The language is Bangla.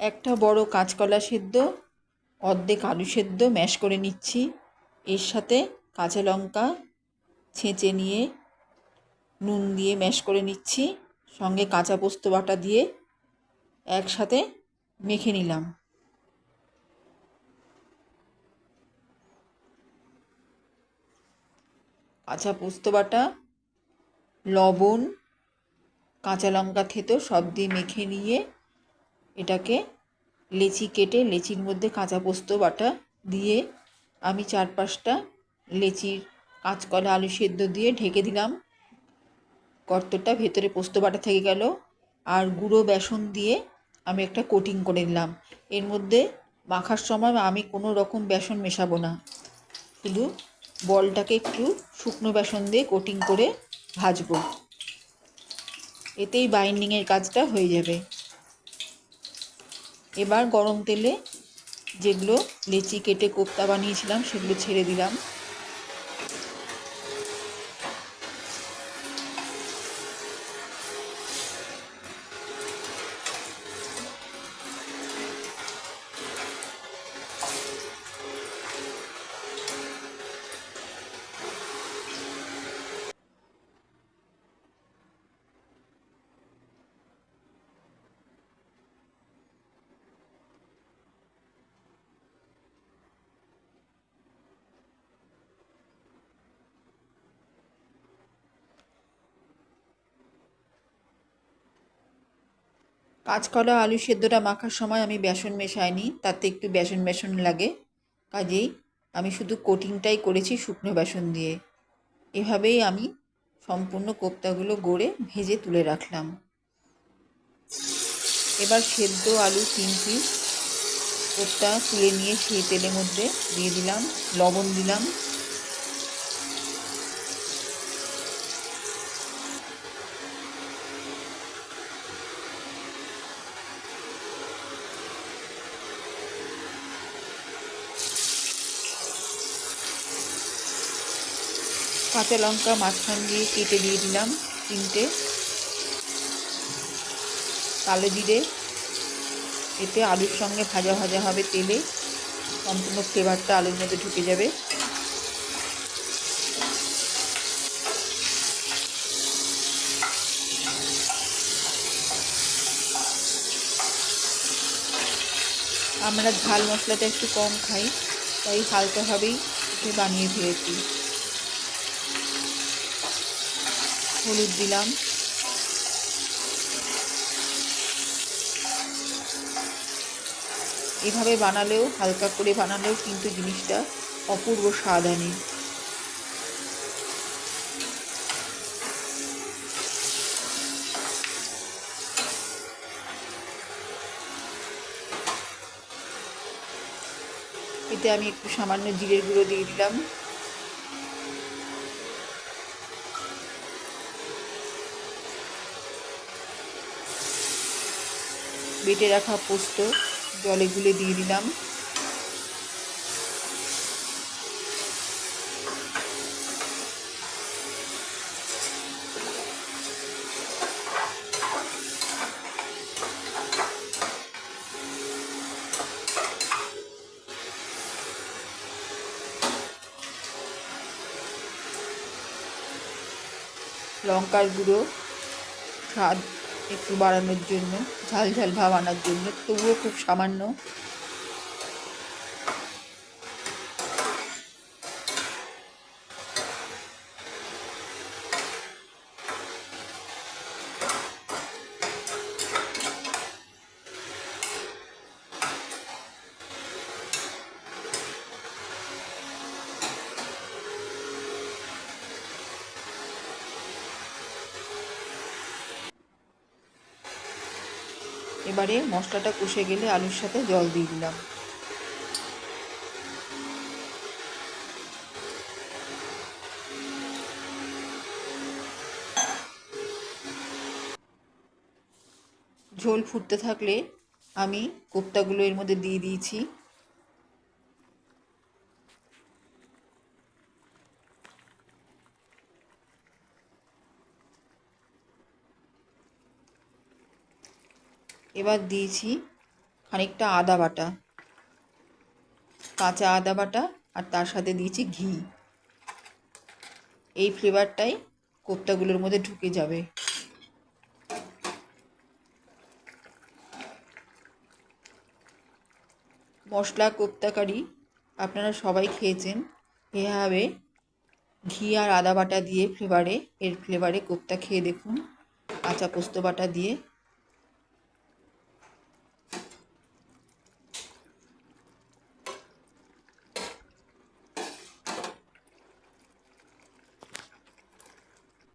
একটা বড় কাঁচকলা সেদ্ধ, অর্ধেক আলু সেদ্ধ ম্যাশ করে নিচ্ছি। এর সাথে কাঁচা লঙ্কা ছেঁচে নিয়ে নুন দিয়ে ম্যাশ করে নিচ্ছি। সঙ্গে কাঁচা পোস্ত বাটা দিয়ে একসাথে মেখে নিলাম। কাঁচা পোস্ত বাটা, লবণ, কাঁচা লঙ্কা থেতো সব দিয়ে মেখে নিয়ে এটাকে লেচি কেটে লেচির মধ্যে কাঁচা পোস্ত, বাটা দিয়ে আমি চার পাঁচটা লেচির কাঁচকলা, আলু সেদ্ধ দিয়ে ঢেকে দিলাম। গর্তটা ভেতরে পোস্ত, বাটা থেকে গেল। আর গুঁড়ো বেসন দিয়ে আমি একটা কোটিং করে নিলাম। এর মধ্যে মাখার সময় আমি কোনো রকম বেসন মেশাবো না। শুধু বলটাকে একটু শুকনো বেসন দিয়ে কোটিং করে ভাজবো। এতেই বাইন্ডিংয়ের কাজটা হয়ে যাবে। এবার গরম তেলে যেগুলো লেচি কেটে কোপ্তা বানিয়েছিলাম সেগুলো ছেড়ে দিলাম। কাঁচকলা, আলু সেদ্ধটা মাখার সময় আমি বেসন মেশাইনি, তাতে একটু বেসন বেসন লাগে। কাজেই আমি শুধু কোটিংটাই করেছি শুকনো বেসন দিয়ে। এভাবেই আমি সম্পূর্ণ কোপ্তাগুলো গড়ে ভেজে তুলে রাখলাম। এবার সেদ্ধ আলু তিন পিস কোপ্তা তুলে নিয়ে সেই তেলের মধ্যে দিয়ে দিলাম, লবণ দিলাম। কাঁচা লঙ্কা, মাঝখান দিয়ে কেটে দিয়ে দিলাম তিনটে। কালো জিরে, এতে আলুর সঙ্গে ভাজা ভাজা হবে তেলে। সম্পূর্ণ ফ্লেভারটা আলুর মধ্যে ঢুকে যাবে। আমরা ঝাল মশলাটা একটু কম খাই, তাই হালকাভাবেই বানিয়ে ফেলেছি। হলুদ দিলাম। এভাবে বানালেও, হালকা করে বানালেও কিন্তু জিনিসটা অপূর্ব স্বাদ আনে। এতে আমি একটু সামান্য জিরের গুঁড়ো দিয়ে দিলাম। বেটে রাখা পোস্ত জলে গুলে দিয়ে দিলাম। লঙ্কার গুঁড়ো স্বাদ একটু বাড়ানোর জন্য ঝাল ঝাল ভাব আনার জন্য তবুও খুব সামান্য। এবারে মশলাটা কষে গেলে আলুর সাথে জল দিয়ে দিলাম। ঝোল ফুটতে থাকলে আমি কোপ্তাগুলো এর মধ্যে দিয়ে দিয়েছি। এবার দিয়েছি খানিকটা আদা বাটা, কাঁচা আদা বাটা আর তার সাথে দিয়েছি ঘি। এই ফ্লেভারটাই কোপ্তাগুলোর মধ্যে ঢুকে যাবে। মশলা কোপ্তা কারি আপনারা সবাই খেয়েছেন। এভাবে ঘি আর আদা বাটা দিয়ে ফ্লেভারে, এর ফ্লেভারে কোপ্তা খেয়ে দেখুন, কাঁচা পোস্ত বাটা দিয়ে।